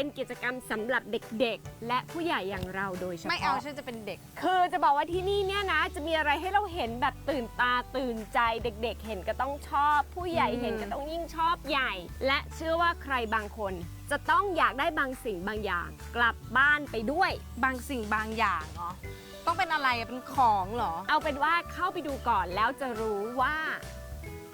เป็นกิจกรรมสำหรับเด็กๆ และผู้ใหญ่อย่างเราโดยเฉพาะ ไม่เอาฉันจะเป็นเด็ก คือจะบอกว่าที่นี่เนี่ยนะ จะมีอะไรให้เราเห็นแบบตื่นตาตื่นใจเด็กๆ เห็นก็ต้องชอบ ผู้ใหญ่อืมเห็นก็ต้องยิ่งชอบใหญ่ และเชื่อว่าใครบางคน จะต้องอยากได้บางสิ่งบางอย่าง กลับบ้านไปด้วย บางสิ่งบางอย่างเหรอ ต้องเป็นอะไรอะเป็นของเหรอ เอาเป็นว่าเข้าไปดูก่อนแล้วจะรู้ว่า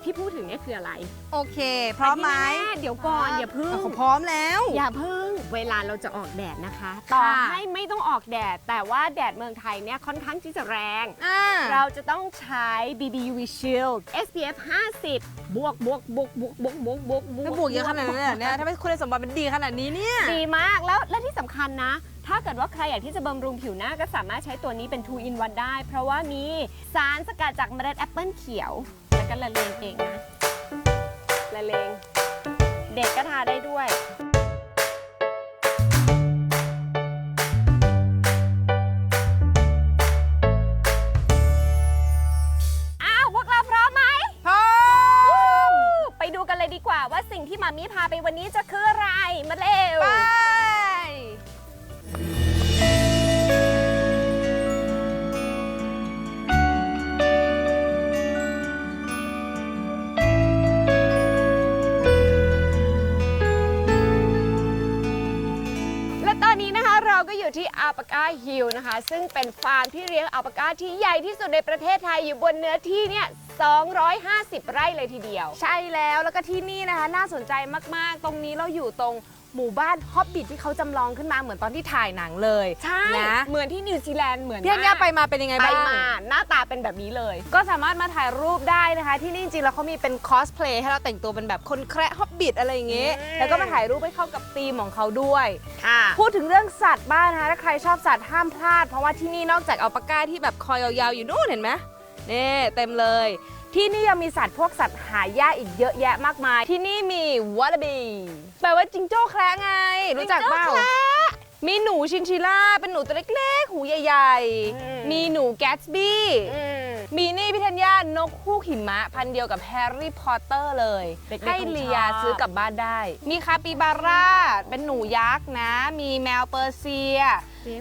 ที่พูดถึงเนี่ยคืออะไรโอเค พร้อมไหมแต่ที่แน่ๆเดี๋ยวก่อนอย่าพึ่งะเขาพร้อมแล้ว อย่าพึ่งเวลาเราจะออกแดดนะคะ ต่อค่ะ ให้ไม่ต้องออกแดด แต่ว่าแดดเมืองไทยเนี่ยค่อนข้างที่จะแรง อ่า เราจะต้องใช้ BB UV Shield SPF 50 บวกบวกบวกบวกบวกบวกบวกถ้าบวกเยอะขนาดนั้นเลยเหรอเนี่ยถ้าไม่คุณสมบัติมันดีขนาดนี้เนี่ย ดีมากแล้วและที่สำคัญนะ ถ้าเกิดว่าใครอยากที่จะบำรุงผิวหน้าก็สามารถใช้ตัวนี้เป็น 2 in 1 ได้ เพราะว่ามีสารสกัดจากเมล็ดแอปเปิลเขียวแล้ว ก็ละเลงเองนะละเลง เด็กก็ทาได้ด้วย ก้าฮิลนะคะ ซึ่งเป็นฟาร์มที่เลี้ยงอัลปาก้าที่ใหญ่ที่สุดในประเทศไทยอยู่บนเนื้อที่เนี่ย250 ไร่เลยทีเดียว ใช่แล้วแล้วก็ที่นี่นะคะ น่าสนใจมากๆ ตรงนี้เราอยู่ตรง หมู่บ้านฮอบบิทที่เขาจำลองขึ้นมาเหมือนตอนที่ถ่ายหนังเลยใช่นะเหมือนที่นิวซีแลนด์เหมือนพี่อัญญามากไปมาเป็นยังไงไปบ้างมาหน้าตาเป็นแบบนี้เลย ก็สามารถมาถ่ายรูปได้นะคะ ที่นี่จริงๆแล้วเขามีเป็นคอสเพลย์ให้เราแต่งตัวเป็นแบบคนแคระฮอบบิทอะไรอย่างเงี้ยอืม แล้วก็มาถ่ายรูปให้เข้ากับธีมของเขาด้วย ค่ะ พูดถึงเรื่องสัตว์บ้างนะคะถ้าใครชอบสัตว์ห้ามพลาด เพราะว่าที่นี่นอกจากอัลปาก้าที่แบบคอยยาวๆอยู่นู่นเห็นไหมนี่เต็มเลย ที่นี่ยังมีสัตว์พวกสัตว์หายากอีกเยอะแยะมากมาย ที่นี่มีว a ล l บีแปลว่าจิงโจ้แคระไง รู้จักเปล่าจิงโจ้แคระมีหนูชินชิล่า เป็นหนูตัวเล็กๆ หูใหญ่อืมๆมีหนูแกตส์บี้อืมมีนี่พี่ธัญญานกฮูกหิมะ พันธุ์เดียวกับแฮร์รี่พอตเตอร์เลยเด็กๆให้คงเลียชอบซื้อกลับบ้านได้ มีคาปิบาร่า เป็นหนูยักษ์นะ มีแมวเปอร์เซีย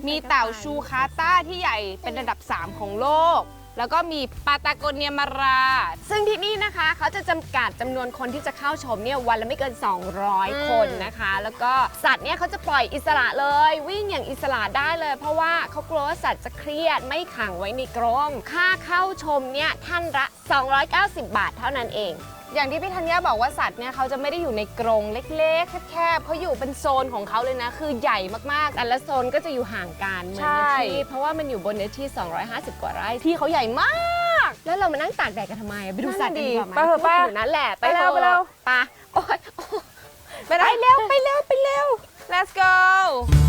มีเต่าชูคาต้าที่ใหญ่เป็นระดับ 3 ของโลก แล้วก็มีปาตาโกเนียมารา ซึ่งที่นี่นะคะเขาจะจำกัดจำนวนคนที่จะเข้าชมเนี่ยวันละไม่เกินอืม200 คนนะคะ แล้วก็สัตว์เนี่ยเขาจะปล่อยอิสระเลย วิ่งอย่างอิสระได้เลย เพราะว่าเขากลัวว่าสัตว์จะเครียดไม่ขังไว้ในกรงค่าเข้าชมเนี่ยท่านละ 290 บาทเท่านั้นเอง อย่างที่พี่ธัญญาบอกว่าสัตว์เนี่ยเขาจะไม่ได้อยู่ในกรงเล็กๆแคบๆเขาอยู่เป็นโซนของเขาเลยนะ คือใหญ่มากแต่ละโซนก็จะอยู่ห่างกันเหมือนใช่เนื้อที่เพราะว่ามันอยู่บนเนื้อที่ 250 กว่าไร่ๆที่เขาใหญ่มาก แล้วเรามานั่งตากแดดกันทำไมอะไปดูสัตว์กันดีกว่าไหมไปเถอะพูดไปอยู่นั่นแหละไปเร็วไปเร็วไปโอ๊ยไปเร็วไปเร็วไปเร็ว let's go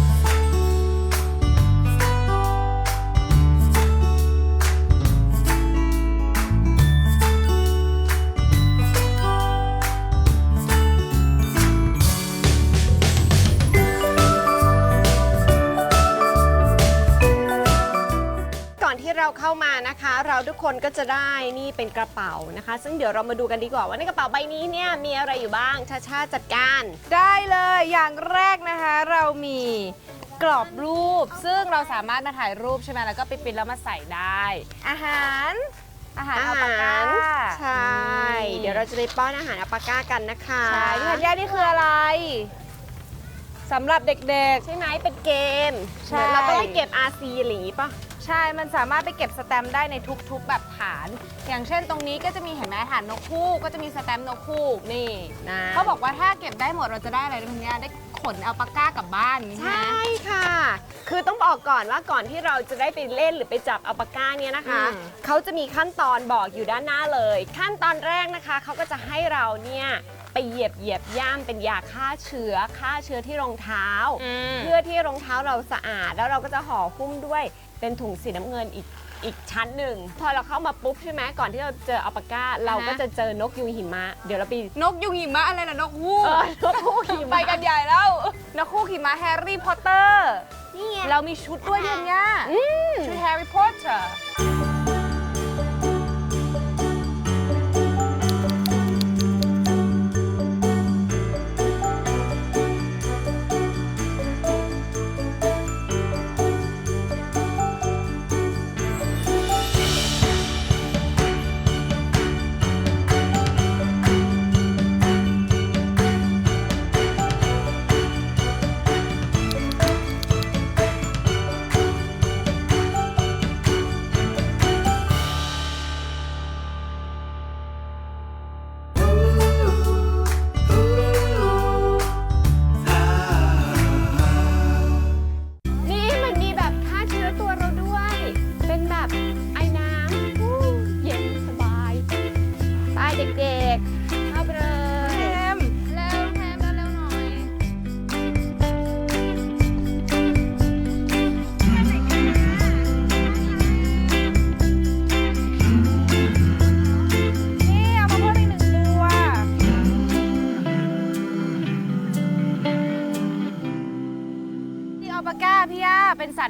เราเข้ามานะคะ เราทุกคนก็จะได้นี่เป็นกระเป๋านะคะ ซึ่งเดี๋ยวเรามาดูกันดีกว่าว่าในกระเป๋าใบนี้เนี่ยมีอะไรอยู่บ้างชาชาจัดการได้เลยอย่างแรกนะคะเรามีกรอบรูป ซึ่งเราสามารถมาถ่ายรูปใช่ไหมแล้วก็ไปปริ้นแล้วมาใส่ได้ อาหาร อาหารอาอัลปาหาก้ารใช่ เดี๋ยวเราจะไปป้อนอาหารอัปปาก้ากันนะคะใช่พี่ธัญญานี่คืออะไรสำหรับเด็ก ใช่ไหมเป็นเกมใช่ เหมือนเราต้องไปเก็บ RC หรือปะๆ ใช่ มันสามารถไปเก็บสแตมป์ได้ในทุกๆแบบฐาน อย่างเช่นตรงนี้ก็จะมีเห็นไหมฐานนกฮูกก็จะมีสแตมป์นกฮูกนี่นะเขาบอกว่าถ้าเก็บได้หมดเราจะได้อะไรนะพี่ธัญญาได้ขนอัลปาก้ากลับบ้านอย่างนี้ใชใช่ไหม่ค่ะ คือต้องบอกก่อนว่าก่อนที่เราจะได้ไปเล่นหรือไปจับอัลปาก้าเนี่ยนะคะ อืม เขาจะมีขั้นตอนบอกอยู่ด้านหน้าเลย ขั้นตอนแรกนะคะ เขาก็จะให้เราเนี่ยไปเหยียบเหยียบย่ามเป็นยาฆ่าเชื้อฆ่าเชื้อที่รองเท้า เพื่อที่รองเท้าเราสะอาดแล้วเราก็จะห่อหุ้มด้วย เป็นถุงสีน้ำเงินอีกอีกชั้นหนึ่ง พอเราเข้ามาปุ๊บใช่ไหมก่อนที่เราเจออัลปาก้า เราก็จะเจอนกยูงหิมะ เดี๋ยวเราไปนกยุงหิมะอะไรนะนกฮูกเออนกฮูกหิมะไปกันใหญ่แล้ว นกฮูกหิมะแฮร์รี่พอตเตอร์ นี่ไง เรามีชุดด้วยเดือนนี้อืมชุดแฮร์รี่พอตเตอร์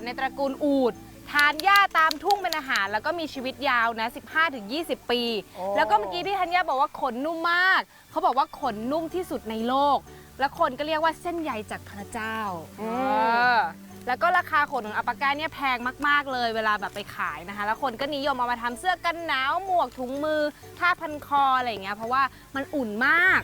ในตระกูลอูฐทานหญ้าตามทุ่งเป็นอาหาร แล้วก็มีชีวิตยาวนะ 15-20 ปีโอ้แล้วก็เมื่อกี้พี่ธัญญาบอกว่าขนนุ่มมาก เขาบอกว่าขนนุ่มที่สุดในโลก แล้วคนก็เรียกว่าเส้นใยจากพระเจ้าเออแล้วก็ราคาขนของอัลปาก้าเนี่ยแพงมาก ๆ เลยเวลาแบบไปขายนะคะ แล้วคนก็นิยมเอามาทำเสื้อกันหนาวหมวกถุงมือผ้าพันคออะไรอย่างเงี้ยเพราะว่ามันอุ่นมาก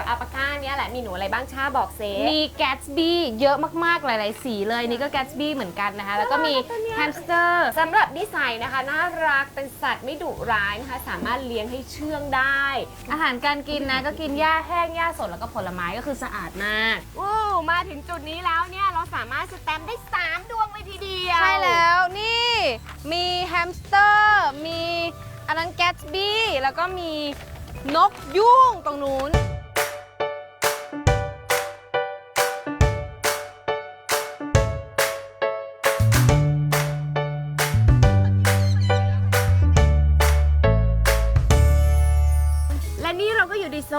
ยู่ในโซนเดียวกับอัลปาก้าเนี่ยแหละมีหนูอะไรบ้างชาบอกเซ มีแกตส์บี้เยอะมากๆ หลาย ๆ สีเลยนี่ก็แกตส์บี้เหมือนกันนะคะ แล้วก็มีแฮมสเตอร์ สำหรับนิสัยนะคะ น่ารักเป็นสัตว์ไม่ดุร้ายนะคะ สามารถเลี้ยงให้เชื่องได้อาหารการกินนะก็กินหญ้าแห้งหญ้าสดแล้วก็ผลไม้ก็คือสะอาดมากโอ้มาถึงจุดนี้แล้วเนี่ย เราสามารถสแตมป์ได้ 3 ดวงเลยทีเดียว ใช่แล้วนี่มีแฮมสเตอร์ มีอันนั้นแกตส์บี้แล้วก็มีนกยุงตรงนู้น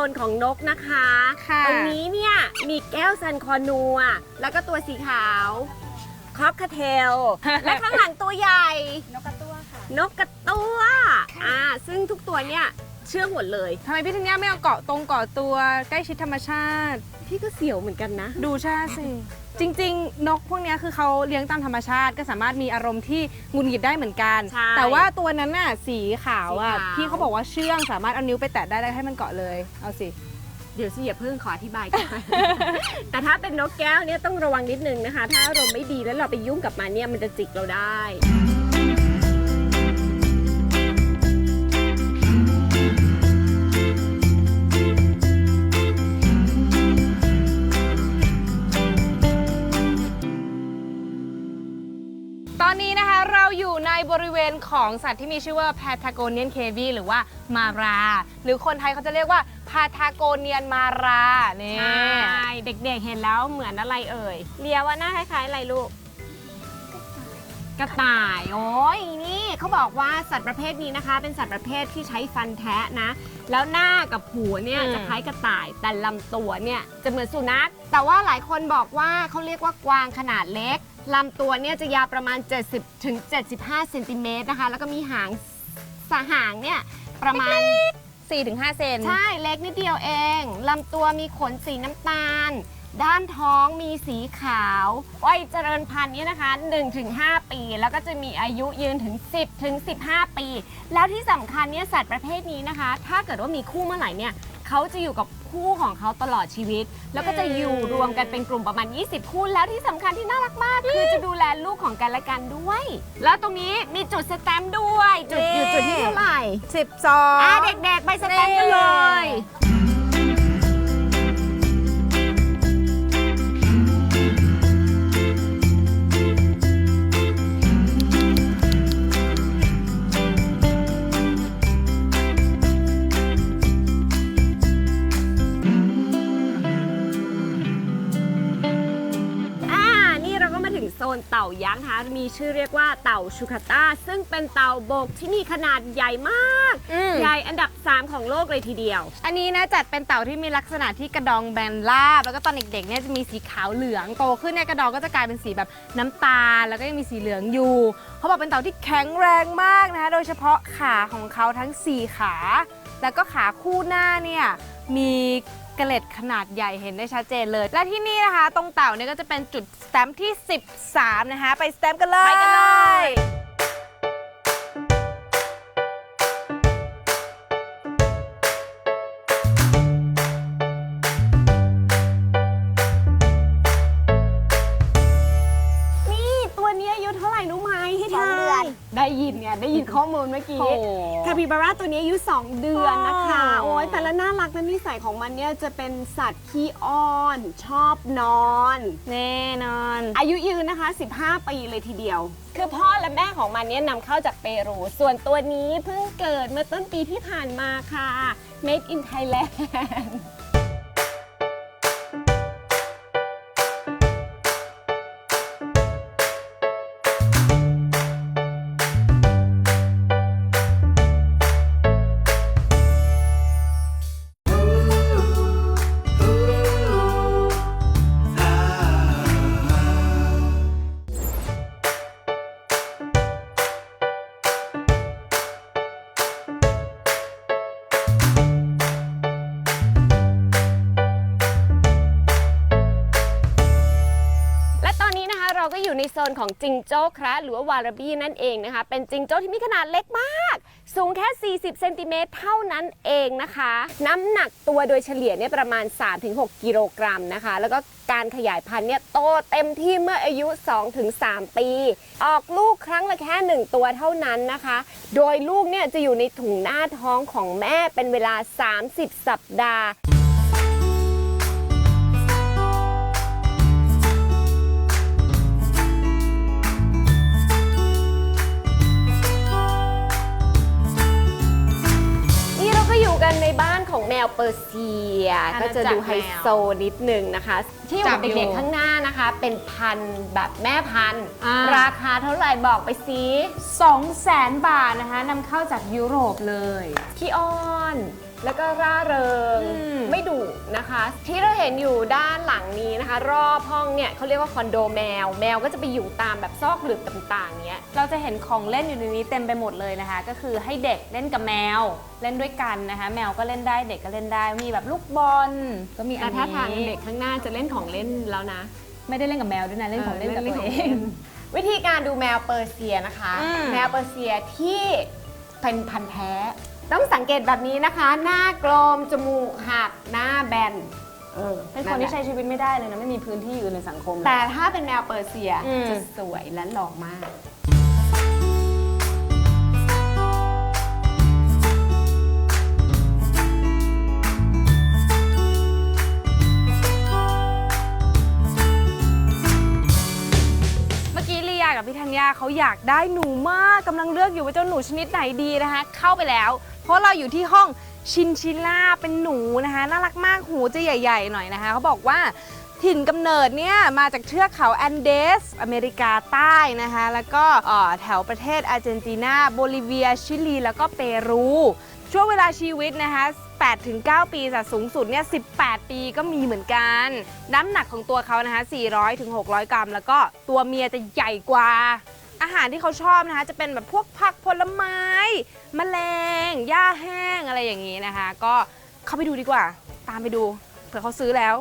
นโซนของนกนะคะค่ะตรงนี้เนี่ยมีแก้วซันคอนัว แล้วก็ตัวสีขาวครอบคาเทล และข้างหลังตัวใหญ่ นกกระตั้วค่ะ นกกระตั้วอ่าซึ่งทุกตัวเนี่ยเชื่องหมดเลยทำไมพี่ธัญญาไม่เอาเกาะตรงเกาะตัวใกล้ชิดธรรมชาติ พี่ก็เสียวเหมือนกันนะ ดูชาติสิ จริง ๆ นกพวกเนี้ยคือเขาเลี้ยงตามธรรมชาติ ก็สามารถมีอารมณ์ที่หงุนหงิดได้เหมือนกัน ใช่แต่ว่าตัวนั้นน่ะสีขาวอะสีขาว พี่เขาบอกว่าเชื่องสามารถเอานิ้วไปแตะได้แล้วให้มันเกาะเลย เอาสิ เดี๋ยวสิอย่าเพิ่งขออธิบายก่อน แต่ถ้าเป็นนกแก้วเนี่ยต้องระวังนิดนึงนะคะ ถ้าอารมณ์ไม่ดีแล้วเราไปยุ่งกับมันเนี่ยมันจะจิกเราได้ ตอนนี้นะคะเราอยู่ในบริเวณของสัตว์ที่มีชื่อว่า Patagonian Cavy หรือว่ามารา หรือคนไทยเขาจะเรียกว่า Patagonian มาราเนี่ ใช่ เด็กๆเห็นแล้วเหมือนอะไรเอ่ย เรียว่าหน้าคล้ายๆอะไรลูก กระต่าย โอ้ยนี่เขาบอกว่าสัตว์ประเภทนี้นะคะ เป็นสัตว์ประเภทที่ใช้ฟันแทะนะ แล้วหน้ากับหัวเนี่ยจะคล้ายกระต่าย แต่ลำตัวเนี่ยจะเหมือนสุนัข แต่ว่าหลายคนบอกว่าเขาเรียกว่ากวางขนาดเล็กลำตัวเนี่ยจะยาวประมาณ 70ถึง75เซนติเมตรนะคะ แล้วก็มีหางสหางเนี่ยประมาณ 4-5 เซน ใช่ เล็กนิดเดียวเอง ลำตัวมีขนสีน้ำตาล ด้านท้องมีสีขาววัยเจริญพันธุ์เนี่ยนะคะ 1-5 ปี แล้วก็จะมีอายุยืนถึง 10ถึง15 ปี แล้วที่สำคัญเนี่ยสัตว์ประเภทนี้นะคะ ถ้าเกิดว่ามีคู่เมื่อไหร่เนี่ยเขาจะอยู่กับคู่ของเขาตลอดชีวิต แล้วก็จะอยู่รวมกันเป็นกลุ่มประมาณ 20 คู่ แล้วที่สำคัญที่น่ารักมาก คือจะดูแลลูกของกันและกันด้วย แล้วตรงนี้มีจุดสแตมป์ด้วย จุดอยู่จุดที่เท่าไหร่ 12 อะเด็กๆ ไปสแตมป์กันเลยอ่ ชื่อเรียกว่าเต่าชูคาต้า ซึ่งเป็นเต่าบกที่มีขนาดใหญ่มาก อืม ใหญ่อันดับ 3 ของโลกเลยทีเดียว อันนี้นะจัดเป็นเต่าที่มีลักษณะที่กระดองแบนราบ แล้วก็ตอนเด็กๆเนี่ยจะมีสีขาวเหลืองโตขึ้นเนี่ยกระดองก็จะกลายเป็นสีแบบน้ำตาล แล้วก็ยังมีสีเหลืองอยู่ เขาบอกเป็นเต่าที่แข็งแรงมากนะคะโดยเฉพาะขาของเขาทั้ง 4 ขา แล้วก็ขาคู่หน้าเนี่ยมี เกล็ดขนาดใหญ่เห็นได้ชัดเจนเลย และที่นี่นะคะ ตรงเต่าเนี่ยก็จะเป็นจุดสแตมป์ที่ 13 นะคะ ไปสแตมป์กันเลย ไปกันเลย ไหร่รู้ไหมให้สองทายเดือนได้ยินเนี่ยได้ยินข้อมูลคุณเมื่อกี้โอ้โหคาปิบาร่าตัวนี้อายุ 2 เดือนนะคะอ๋อโอ้ยแต่ละน่ารักและนิสัยของมันเนี่ยจะเป็นสัตว์ขี้อ้อน ชอบนอน แน่นอน อายุยืนนะคะ 15 ปีเลยทีเดียว คือพ่อและแม่ของมันเนี่ยนำเข้าจากเปรู ส่วนตัวนี้เพิ่งเกิดเมื่อต้นปีที่ผ่านมาค่ะ Made in Thailand นโซนของจิงโจ้ครับหรือว่าวาราบี้นั่นเองนะคะ เป็นจิงโจ้ที่มีขนาดเล็กมาก สูงแค่ 40 เซนติเมตรเท่านั้นเองนะคะ น้ำหนักตัวโดยเฉลี่ยเนี่ยประมาณ 3-6 กิโลกรัมนะคะ แล้วก็การขยายพันธุ์เนี่ยโตเต็มที่เมื่ออายุ 2-3 ปี ออกลูกครั้งละแค่ 1 ตัวเท่านั้นนะคะ โดยลูกเนี่ยจะอยู่ในถุงหน้าท้องของแม่เป็นเวลา 30 สัปดาห์ วเปอร์เซีย อาณาจักรก็จะดูไฮโซนิดนึงนะคะ ที่อยู่จักับบอยู่ เด็กๆข้างหน้านะคะ เป็นพันธุ์แบบแม่พันธุ์อ่า ราคาเท่าไหร่บอกไปสิ2แสนบาทนะคะนำเข้าจากยุโรปเลยขี้อ้อน แล้วก็ร่าเริงอืมไม่ดุนะคะ ที่เราเห็นอยู่ด้านหลังนี้นะคะ รอบห้องเนี่ยเขาเรียกว่าคอนโดแมว แมวก็จะไปอยู่ตามแบบซอกหลืบต่างๆเนี้ยเราจะเห็นของเล่นอยู่ในนี้เต็มไปหมดเลยนะคะ ก็คือให้เด็กเล่นกับแมวเล่นด้วยกันนะคะ แมวก็เล่นได้เด็กก็เล่นได้มีแบบลูกบอลก็มีอัแต่นถ้าทางนี้เด็กข้างหน้าจะเล่นของเล่นแล้วนะ ไม่ได้เล่นกับแมวด้วยนะเล่นของเล่นกับตัวเอง วิธีการดูแมวเปอร์เซียนะคะ อืม แมวเปอร์เซียที่เป็นพันธุ์แท้ ต้องสังเกตแบบนี้นะคะ หน้ากลมจมูกหักหน้าแบนเออเป็นคนที่ใช้ชีวิตไม่ได้เลยนะ ไม่มีพื้นที่อยู่ในสังคมเลย แต่ถ้าเป็นแมวเปอร์เซีย อืม จะสวยและหล่อมาก เมื่อกี้ลียากับพี่ธัญญาเขาอยากได้หนูมากกำลังเลือกอยู่ว่าเจ้าหนูชนิดไหนดีนะคะ เข้าไปแล้ว เพราะเราอยู่ที่ห้องชินชิล่าเป็นหนูนะคะน่ารักมากหูจะใหญ่ ๆ หน่อยนะคะเขาบอกว่าถิ่นกำเนิดเนี่ยมาจากเทือกเขาแอนเดส อเมริกาใต้นะคะ แล้วก็แถวประเทศอาร์เจนตินา โบลิเวีย ชิลี แล้วก็เปรู ช่วงเวลาชีวิตนะคะ8ถึง9ปีแต่สูงสุดเนี่ย18 ปีก็มีเหมือนกัน น้ำหนักของตัวเขานะคะ400ถึง600 กรัม แล้วก็ตัวเมียจะใหญ่กว่า อาหารที่เขาชอบนะคะ จะเป็นแบบพวกผักผลไม้แมลงหญ้าแห้งอะไรอย่างนี้นะคะ ก็เข้าไปดูดีกว่า ตามไปดูเผื่อเขาซื้อแล้ว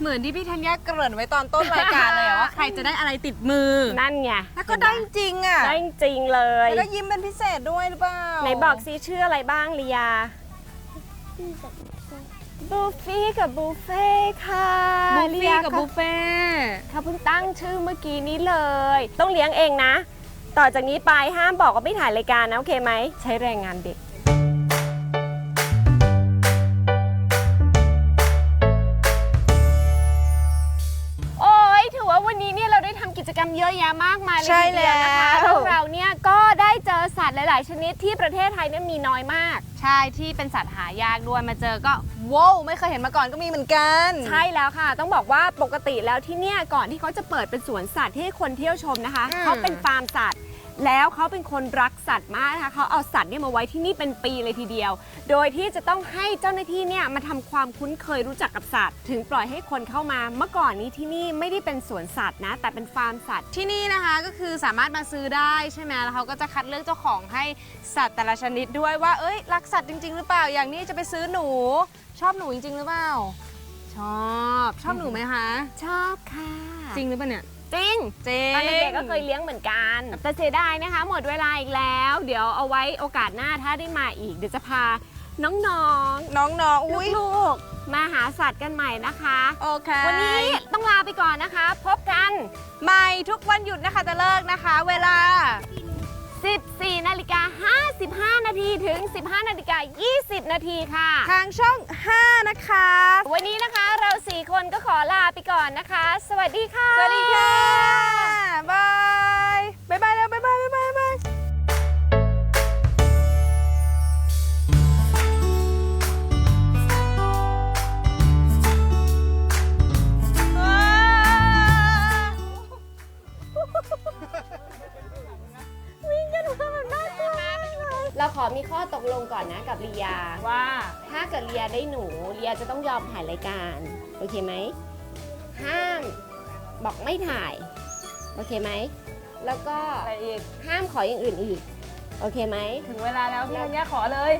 เหมือนที่พี่ธัญญาเกริ่นไว้ตอนต้นรายการเลยอะว่าใครจะได้อะไรติดมือ นั่นไงแล้วก็ได้จริงๆอะ ได้จริงๆเลยแล้วก็ยิ้มเป็นพิเศษด้วยหรือเปล่า ไหนบอกซิชื่ออะไรบ้างลียา บูฟี่กับบูเฟ่ค่ะบุฟลีฟี่ยากับเขาบุฟเฟ่เขาเพิ่งตั้งชื่อเมื่อกี้นี้เลย ต้องเลี้ยงเองนะ ต่อจากนี้ไปห้ามบอกว่าไม่ถ่ายรายการนะ โอเคไหม ใช้แรงงานเด็กโอ้ยถือว่าวันนี้เนี่ยเราได้ทำกิจกรรมเยอะแยะมากมายเลยใช่ทีเดียวนะคะแล้วพวกเราเนี่ยก็ได้เจอสั ตว์หลาย ๆ ชนิดที่ประเทศไทยเนี่ยมีน้อยมาก ใช่ที่เป็นสัตว์หายากด้วยมาเจอก็ว้าวไม่เคยเห็นมาก่อนก็มีเหมือนกัน ใช่แล้วค่ะ ต้องบอกว่าปกติแล้วที่เนี่ยก่อนที่เขาจะเปิดเป็นสวนสัตว์ที่ให้คนเที่ยวชมนะคะ อืม เขาเป็นฟาร์มสัตว์ แล้วเขาเป็นคนรักสัตว์มากนะคะเขาเอาสัตว์เนี่ยมาไว้ที่นี่เป็นปีเลยทีเดียว โดยที่จะต้องให้เจ้าหน้าที่เนี่ยมาทำความคุ้นเคยรู้จักกับสัตว์ ถึงปล่อยให้คนเข้ามา เมื่อก่อนนี้ที่นี่ไม่ได้เป็นสวนสัตว์นะ แต่เป็นฟาร์มสัตว์ที่นี่นะคะก็คือสามารถมาซื้อได้ใช่ไหมแล้วเขาก็จะคัดเลือกเจ้าของให้สัตว์แต่ละชนิดด้วยว่าเอ้ยรักสัตว์จริง ๆ หรือเปล่าอย่างนี้จะไปซื้อหนู ชอบหนูจริงๆหรือเปล่าชอบ ชอบหนูไหมคะ ชอบค่ะ จริงหรือเปล่าเนี่ย จริงจริงตอนเด็กๆก็เคยเลี้ยงเหมือนกัน แต่เสียดายนะคะ หมดเวลาอีกแล้ว เดี๋ยวเอาไว้โอกาสหน้าถ้าได้มาอีก เดี๋ยวจะพาน้องน้องๆๆอุ้ยลูกๆมาหาสัตว์กันใหม่นะคะ โอเควันนี้ต้องลาไปก่อนนะคะ พบกัน ใหม่ทุกวันหยุดนะคะจะเลิกนะคะ เวลา 14นาฬิกา55 นาทีถึง 15นาฬิกา20 นาทีค่ะ ทางช่อง 5 นะคะ วันนี้นะคะเรา 4 คนก็ขอลาไปก่อนนะคะ สวัสดีค่ะ สวัสดีค่ะ บายบ๊าย ได้หนูเลียจะต้องยอมถ่ายรายการโอเคไหมห้ามบอกไม่ถ่ายโอเคไหมแล้วก็อะไรอีกห้ามขออย่างอื่นอีกโอเคไหมถึงเวลาแล้วพี่ธัญญาขอเลย